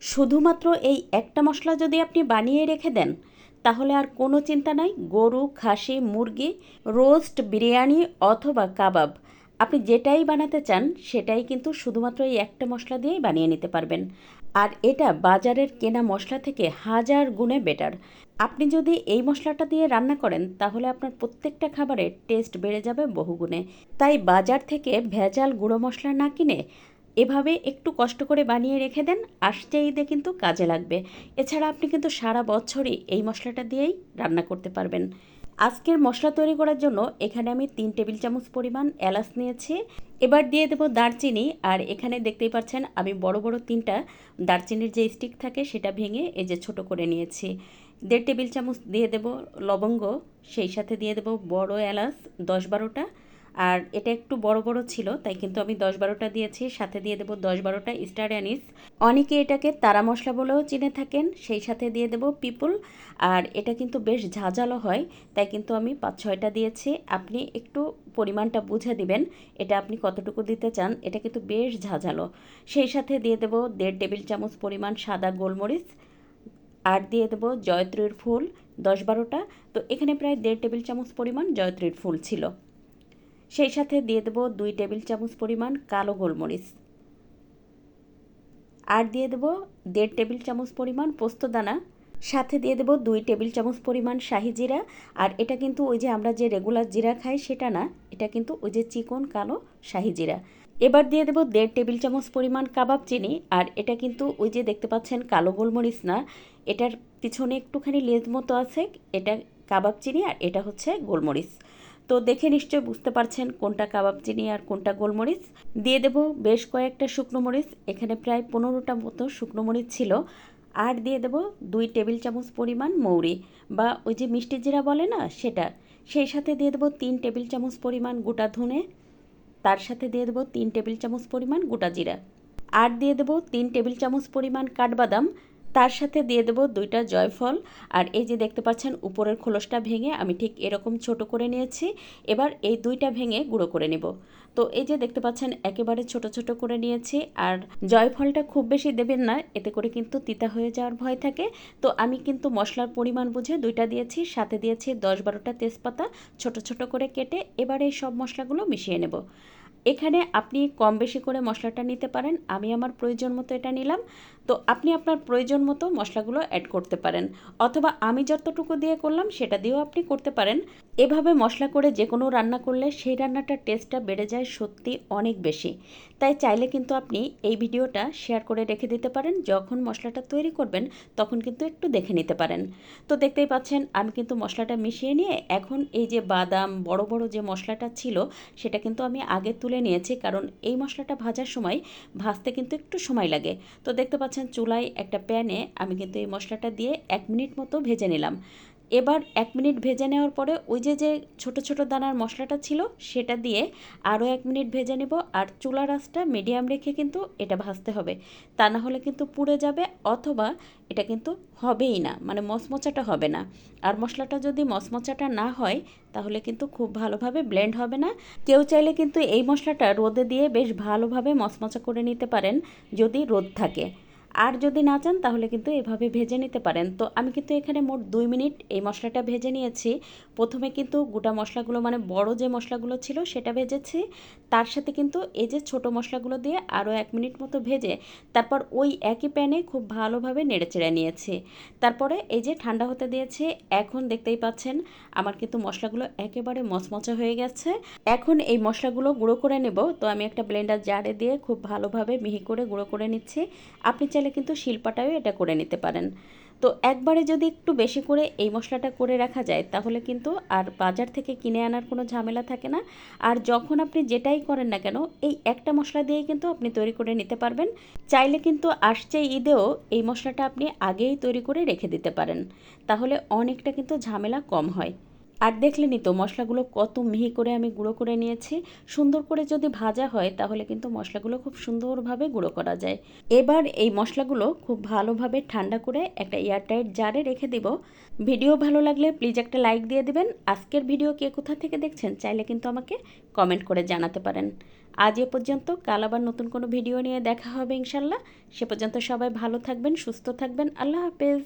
শুধুমাত্র এই একটা মশলা যদি আপনি বানিয়ে রেখে দেন, তাহলে আর কোনো চিন্তা নাই। গরু, খাসি, মুরগি, রোস্ট, বিরিয়ানি অথবা কাবাব, আপনি যেটাই বানাতে চান, সেটাই কিন্তু শুধুমাত্র এই একটা মশলা দিয়েই বানিয়ে নিতে পারবেন। আর এটা বাজারের কেনা মশলা থেকে হাজার গুণে বেটার। আপনি যদি এই মশলাটা দিয়ে রান্না করেন, তাহলে আপনার প্রত্যেকটা খাবারের টেস্ট বেড়ে যাবে বহুগুণে। তাই বাজার থেকে ভেজাল গুঁড়ো মশলা না কিনে এভাবে একটু কষ্ট করে বানিয়ে রেখে দেন আসছে ঈদে কিন্তু কাজে লাগবে। এছাড়া আপনি কিন্তু সারা বছরই এই মশলাটা দিয়েই রান্না করতে পারবেন। আজকের মশলা তৈরি করার জন্য এখানে আমি তিন টেবিল চামচ পরিমাণ এলাচ নিয়েছি। এবার দিয়ে দেবো দারচিনি, আর এখানে দেখতেই পাচ্ছেন আমি বড় বড় তিনটা দারচিনির যে স্টিক থাকে সেটা ভেঙে এই যে ছোট করে নিয়েছি। দেড় টেবিল চামচ দিয়ে দেব লবঙ্গ, সেই সাথে দিয়ে দেব বড় এলাচ দশ বারোটা। আর এটা একটু বড় বড় ছিল, তাই কিন্তু আমি দশ বারোটা দিয়েছি, সাথে দিয়ে দেবো দশ বারোটা স্টার অ্যানিস। অনেকে এটাকে তারা মশলা বলেও চিনে থাকেন, সেই সাথে দিয়ে দেবো পিপুল। আর এটা কিন্তু বেশ ঝাঁঝালো হয়, তাই কিন্তু আমি পাঁচ ছয়টা দিয়েছি। আপনি একটু পরিমাণটা বুঝে দিবেন, এটা আপনি কতটুকু দিতে চান, এটা কিন্তু বেশ ঝাঁঝালো। সেই সাথে দিয়ে দেবো দেড় টেবিল চামচ পরিমাণ সাদা গোলমরিচ। আর দিয়ে দেবো জয়ত্রীর ফুল, দশ বারোটা। তো এখানে প্রায় দেড় টেবিল চামচ পরিমাণ জয়ত্রীর ফুল ছিল। সেই সাথে দিয়ে দেবো দুই টেবিল চামচ পরিমাণ কালো গোলমরিচ। আর দিয়ে দেবো দেড় টেবিল চামচ পরিমাণ পোস্তদানা সাথে দিয়ে দেবো দুই টেবিল চামচ পরিমাণ শাহি জিরা। আর এটা কিন্তু ওই যে আমরা যে রেগুলার জিরা খাই সেটা না, এটা কিন্তু ওই যে চিকন কালো শাহি জিরা। এবার দিয়ে দেবো দেড় টেবিল চামচ পরিমাণ কাবাব চিনি। আর এটা কিন্তু ওই যে দেখতে পাচ্ছেন কালো গোলমরিচ না, এটার পিছনে একটুখানি লেজ মতো আছে, এটা কাবাব চিনি আর এটা হচ্ছে গোলমরিচ। তো দেখে নিশ্চয় বুঝতে পারছেন কোনটা কাবাব চিনি আর কোনটা গোলমরিচ। দিয়ে দেব বেশ কয়েকটা শুকনো মরিচ, এখানে প্রায় পনেরোটা মতো শুকনো মরিচ ছিল। আর দিয়ে দেব দুই টেবিল চামচ পরিমাণ মৌরি বা ওই যে মিষ্টি জিরা বলে না সেটা। সেই সাথে দিয়ে দেবো তিন টেবিল চামচ পরিমাণ গোটা ধনে, তার সাথে দিয়ে দেবো তিন টেবিল চামচ পরিমাণ গোটা জিরা। আর দিয়ে দেবো তিন টেবিল চামচ পরিমাণ কাঠবাদাম তার সাথে দিয়ে দেবো দুইটা জয়ফল। আর এই যে দেখতে পাচ্ছেন, উপরের খোলসটা ভেঙে আমি ঠিক এরকম ছোট করে নিয়েছি। এবার এই দুইটা ভেঙে গুঁড়ো করে নেব। তো এই যে দেখতে পাচ্ছেন, একেবারে ছোট ছোট করে নিয়েছি। আর জয়ফলটা খুব বেশি দেবেন না, এতে করে কিন্তু তিতা হয়ে যাওয়ার ভয় থাকে। তো আমি কিন্তু মশলার পরিমাণ বুঝে দুইটা দিয়েছি, সাথে দিয়েছি দশ বারোটা তেজপাতা ছোট ছোট করে কেটে এবার এই সব মশলাগুলো মিশিয়ে নেব। এখানে আপনি কম বেশি করে মশলাটা নিতে পারেন। আমি আমার প্রয়োজন মতো এটা নিলাম। তো আপনি আপনার প্রয়োজন মতো মশলাগুলো অ্যাড করতে পারেন। অথবা আমি যতটুকু দিয়ে করলাম, সেটা দিয়েও আপনি করতে পারেন। এভাবে মশলা করে যে কোনো রান্না করলে সেই রান্নাটার টেস্টটা বেড়ে যায় সত্যি অনেক বেশি। তাই চাইলে কিন্তু আপনি এই ভিডিওটা শেয়ার করে রেখে দিতে পারেন। যখন মশলাটা তৈরি করবেন, তখন কিন্তু একটু দেখে নিতে পারেন। তো দেখতেই পাচ্ছেন, আমি কিন্তু মশলাটা মিশিয়ে নিয়ে এখন এই যে বাদাম, বড় বড় যে মশলাটা ছিল, সেটা কিন্তু আমি আগে তুলে নিয়েছি, কারণ এই মশলাটা ভাজার সময় ভাজতে কিন্তু একটু সময় লাগে। তো দেখতে পাচ্ছেন চুলায় একটা প্যানে আমি কিন্তু এই মশলাটা দিয়ে এক মিনিট মতো ভেজে নিলাম। এবার এক মিনিট ভেজে নেওয়ার পরে ওই যে যে ছোট ছোট দানার মশলাটা ছিল সেটা দিয়ে আরও এক মিনিট ভেজে নেব আর চুলা রাসটা মিডিয়াম রেখে কিন্তু এটা ভাজতে হবে। তা না হলে কিন্তু পুড়ে যাবে অথবা এটা কিন্তু হবেই না মানে মচমচাটা হবে না। আর মশলাটা যদি মচমচাটা না হয় তাহলে কিন্তু খুব ভালোভাবে ব্লেন্ড হবে না। কেউ চাইলে কিন্তু এই মশলাটা রোদে দিয়ে বেশ ভালোভাবে মচমচা করে নিতে পারেন যদি রোদ থাকে। আর যদি না চান, তাহলে কিন্তু এভাবে ভেজে নিতে পারেন। তো আমি কিন্তু এখানে মোট দুই মিনিট এই মশলাটা ভেজে নিয়েছি। প্রথমে কিন্তু গোটা মশলাগুলো মানে বড় যে মশলাগুলো ছিল সেটা ভেজেছি। তার সাথে কিন্তু এই যে ছোট মশলাগুলো দিয়ে আরও এক মিনিট মতো ভেজে, তারপর ওই একই প্যানে খুব ভালোভাবে নেড়েচেড়ে নিয়েছি। তারপরে এই যে ঠান্ডা হতে দিয়েছি, এখন দেখতেই পাচ্ছেন আমার কিন্তু মশলাগুলো একেবারে মচমচা হয়ে গেছে। এখন এই মশলাগুলো গুঁড়ো করে নেব। তো আমি একটা ব্লেন্ডার জারে দিয়ে খুব ভালোভাবে মিহি করে গুঁড়ো করে নিচ্ছি। আপনি চাইলে কিন্তু শিল্পাটাও এটা করে নিতে পারেন। তো একবারে যদি একটু বেশি করে এই মশলাটা করে রাখা যায়, তাহলে কিন্তু আর বাজার থেকে কিনে আনার কোনো ঝামেলা থাকে না। আর যখন আপনি যেটাই করেন না কেন, এই একটা মশলা দিয়ে কিন্তু আপনি তৈরি করে নিতে পারবেন। চাইলে কিন্তু আসছে ঈদেও এই মশলাটা আপনি আগেই তৈরি করে রেখে দিতে পারেন। তাহলে অনেকটা কিন্তু ঝামেলা কম হয়। আর দেখলেনই তো মশলাগুলো কত মিহি করে আমি গুঁড়ো করে নিয়েছি। সুন্দর করে যদি ভাজা হয়, তাহলে কিন্তু মশলাগুলো খুব সুন্দরভাবে গুঁড়ো করা যায়। এবার এই মশলাগুলো খুব ভালোভাবে ঠান্ডা করে একটা এয়ারটাইট জারে রেখে দিব। ভিডিও ভালো লাগলে প্লিজ একটা লাইক দিয়ে দেবেন। আজকের ভিডিও কে কোথা থেকে দেখছেন, চাইলে কিন্তু আমাকে কমেন্ট করে জানাতে পারেন। আজ এ পর্যন্ত, কাল আবার নতুন কোনো ভিডিও নিয়ে দেখা হবে ইনশাল্লাহ। সে পর্যন্ত সবাই ভালো থাকবেন, সুস্থ থাকবেন। আল্লাহ হাফেজ।